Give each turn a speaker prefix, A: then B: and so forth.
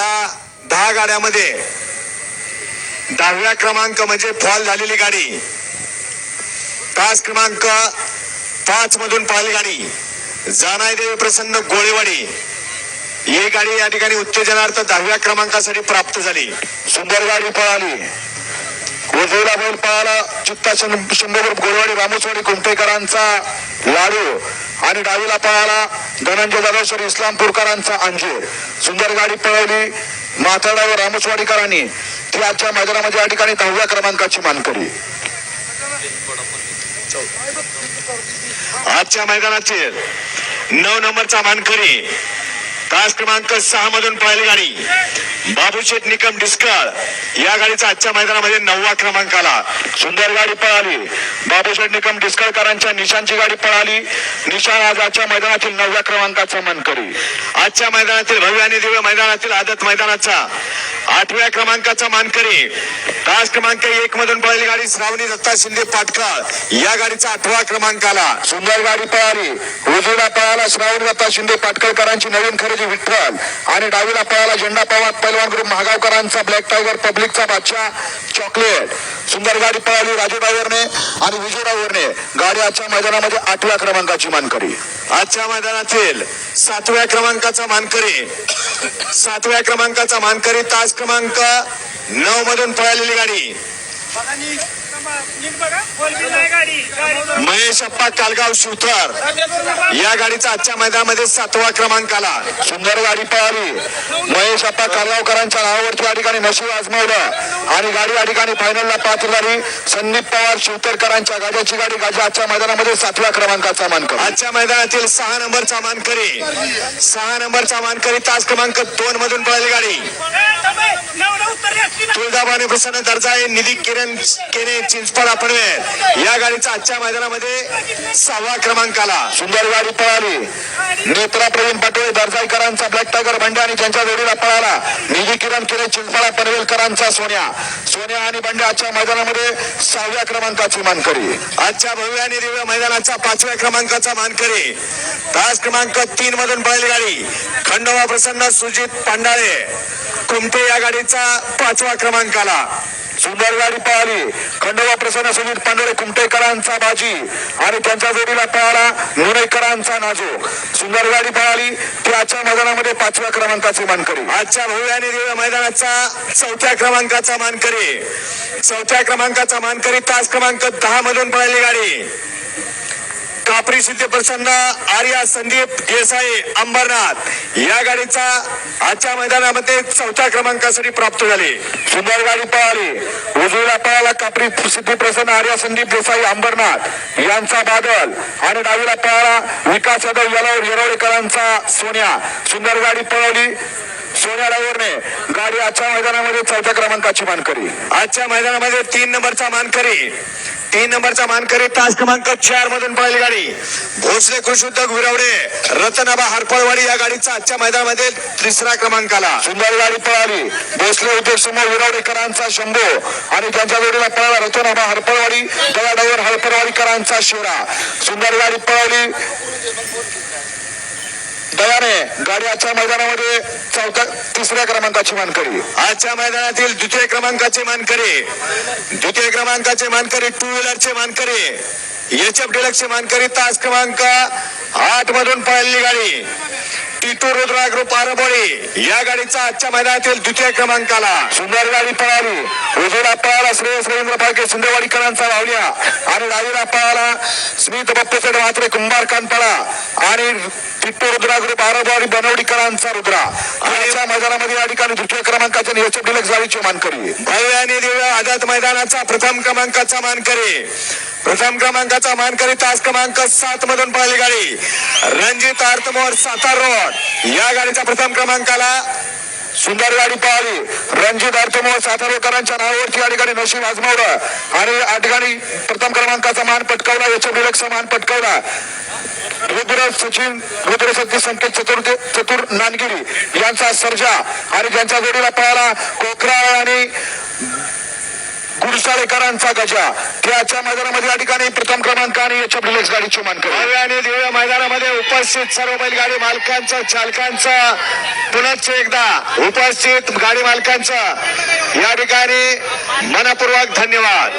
A: या दहा गाड्यामध्ये दहाव्या क्रमांक म्हणजे फॉल झालेली गाडी. तास क्रमांक पाच मधून पळाली गाडी. जानाय देवी प्रसन्न गोळेवाडी. ही गाडी या ठिकाणी उत्तेजनार्थ दहाव्या क्रमांकासाठी प्राप्त झाली.
B: सुंदर गाडी पळाली. उजवीला बैल पळाला. चित्ता शंभर गोळवाडी रामोसवाडी कुमटेकरांचा लाडू. आणि डावीला पळाला. धनंजय दादाश्वर इस्लामपूरकरांचा अंजीर. सुंदर गाडी पळवली. माथाडा व रामोसवाडीकरांनी ती आजच्या मैदानामध्ये या ठिकाणी दहाव्या क्रमांकाची मानकरी.
A: आजच्या मैदानाचे नऊ नंबरचा मानकरी तास क्रमांक सहा मधून पळाली गाडी. बाबूशेठ निकम डिस्कळ या गाडीचा आजच्या मैदानामध्ये नववा क्रमांक आला.
B: सुंदर गाडी पळाली. बाबूशेठ निकम डिस्कळकरांच्या निशांची गाडी पळाली. निशाण आज आजच्या मैदानातील नवव्या क्रमांकाचा मानकरी.
A: आजच्या मैदानातील भव्य आणि दिव्य मैदानातील आदत मैदानाचा आठव्या क्रमांकाचा मानकरी. तास क्रमांक एक मधून पळाली गाडी श्रावणी दत्ता शिंदे पाटकाळ. या गाडीचा आठवा क्रमांक आला.
B: सुंदर गाडी पळाली. उजवीला पळाला श्रावणी दत्ता शिंदे पाटकळकरांची नवीन खरेदी विठ्ठल आणि डावीला पळाला झेंडा पवार पैलवान ग्रुप महागावकरांचा ब्लॅक टायगर पब्लिकचा बादशाह चॉकलेट सुंदर गाडी पळाली राजू डायव्हरने आणि विजय डायव्हरने गाडी आजच्या मैदानामध्ये आठव्या क्रमांकाची मानकरी.
A: आजच्या मैदानातील सातव्या क्रमांकाचा मानकरी सातव्या क्रमांकाचा मानकरी तास क्रमांक नऊ मधून पळालेली गाडी. महेश अप्पा कालगाव शिवथर या गाडीचा आजच्या मैदानामध्ये सातवा क्रमांक आला.
B: सुंदर गाडी पळाली. महेश अप्पा कालगावकरांच्या नावावरती या ठिकाणी नशीब आजमावलं. आणि गाडी या ठिकाणी फायनलला पात्र झाली संदीप पवार शिवतरकरांच्या गाड्याची गाडी गाडी आजच्या मैदानामध्ये सातव्या क्रमांकाचा मानकर.
A: आजच्या मैदानातील सहा नंबरचा मानकरी. सहा नंबरचा मानकरी तास क्रमांक दोन मधून पळाली गाडी.
C: ए, थांबा. नवरा
A: तुळजाभवानी प्रसन्न निधी किरण केने चिंचपाडा पनवेल या गाडीचा आजच्या मैदानामध्ये सहावा क्रमांक आला.
B: सुंदर गाडी पळाली. नेत्रा प्रवीण पाटोळे दर्जाईकरांचा ब्लॅक टायगर बंड्या आणि त्यांच्या जोडीला पळाला. निधी किरण किरे चिंचपाडा पनवेलकरांचा सोन्या. सोन्या आणि बंड्या आजच्या मैदानामध्ये सहाव्या क्रमांकाची मानकरी.
A: आजच्या भव्य आणि दिव्य मैदानाचा पाचव्या क्रमांकाचा मानकरी. तास क्रमांक तीन मधून पळेल गाडी. खंडोबा प्रसन्न सुजित पांडाळे. कुमटे या गाडीचा पाचवा क्रमांक आला.
B: सुंदर गाडी पळाली. खंडोबा प्रसन्न सुजित पांढरे कुमटेकरांचा बाजी आणि त्यांच्या जोडीला पळाला मुनेकरांचा नाजूक. सुंदर गाडी पळाली. ती आजच्या मैदानामध्ये पाचव्या क्रमांकाची मानकरी.
A: आजच्या भव्य आणि दिव्य मैदानाचा चौथ्या क्रमांकाचा मानकरी. चौथ्या क्रमांकाचा मानकरी तास क्रमांक दहा मधून पळाली गाडी. श्री सिद्ध प्रसन्न आर्या संदीप देसाई अंबरनाथ. या गाडीचा आजच्या मैदानामध्ये चौथ्या क्रमांकासाठी प्राप्त झाली.
B: सुंदर गाडी पळाली. उजवीला पळाला कापरी सिद्धी प्रसन्न आर्या संदीप देसाई अंबरनाथ. यांचा बादल. आणि डावीला पळाला विकास यादव यलवर येरवडेकरांचा सोन्या. सुंदर गाडी पळवली सोन्या डावरने. गाडी आजच्या मैदानामध्ये चौथ्या क्रमांकाची मानकरी.
A: आजच्या मैदानामध्ये तीन नंबरचा मानकरी. तीन नंबरचा मानकरी तास क्रमांक चार मधून पळाली गाडी. भोसले कृषी उद्योग विरवडे रतनाबा हरपळवाडी या गाडीचा आजच्या मैदानामध्ये तिसरा क्रमांक आला.
B: सुंदर गाडी पळाली. भोसले उद्योग समोर विरवडेकरांचा शंभू आणि त्यांच्या जोडीला पळाला रतनाबा हरपळवाडी दया हरपळवाडीकरांचा शिवरा. सुंदर गाडी पळवली गाडी आजच्या मैदानामध्ये चौथ्या तिसऱ्या क्रमांकाची मानकरी.
A: आजच्या मैदानातील द्वितीय क्रमांकाचे मानकरी द्वितीय क्रमांकाचे मानकरी टू व्हीलरचे मानकरी एच एफ डिलक्सचे मानकरी तास क्रमांक आठ मधून पळालेली गाडी टिटू रुद्रा ग्रुप आरबोळी या गाडीचा आजच्या मैदानातील द्वितीय क्रमांक आला
B: सुंदर गाडी पळाली. उजवीला पळाला श्रेयस रवींद्र फाळके शिंदेवाडीकरांचा लावल्या आणि डावीला पळाला स्मित बप्पेसड म्हात्रे कुंभार कानपळा. आणि टिट्टू रुद्रा ग्रुप आरोबारी बनवडीकरांचा रुद्रा. आणि मैदानामध्ये या ठिकाणी दुसऱ्या क्रमांकाच्या नियोजक डिलक्स गाडीची मानकरी
A: भव्य आणि दिव्य आझाद मैदानाचा प्रथम क्रमांकाचा मानकरी. प्रथम क्रमांकाचा मानकरी तास क्रमांक सात मधून पाहिली गाडी. रणजित आर्थमोर सातार रोड. या गाडीचा प्रथम क्रमांकाला
B: सुंदर गाडी पाहावी रणजित अर्थमोह सातारेकरांच्या नावावरती या ठिकाणी नशीब आजमावलं. आणि या ठिकाणी प्रथम क्रमांकाचा मान पटकावला याच्या डिलक्सचा मान पटकावला. रुद्र सचिन रुद्र सचिन संकेत चतुर्थ चतुर नानगिरी यांचा सर्जा आणि त्यांच्या जोडीला पळाला कोकराळ आणि गुरसाळेकरांचा गजा. त्याच्या मैदानामध्ये या ठिकाणी प्रथम क्रमांक आणि याच्या डिलेक्स गाडीची मानकरी
A: भव्य आणि दिव्य मैदानामध्ये उपस्थित सर्व बैलगाडी मालकांचं चालकांचं पुनश्च एकदा उपस्थित गाडी मालकांचं. या ठिकाणी मनपूर्वक धन्यवाद.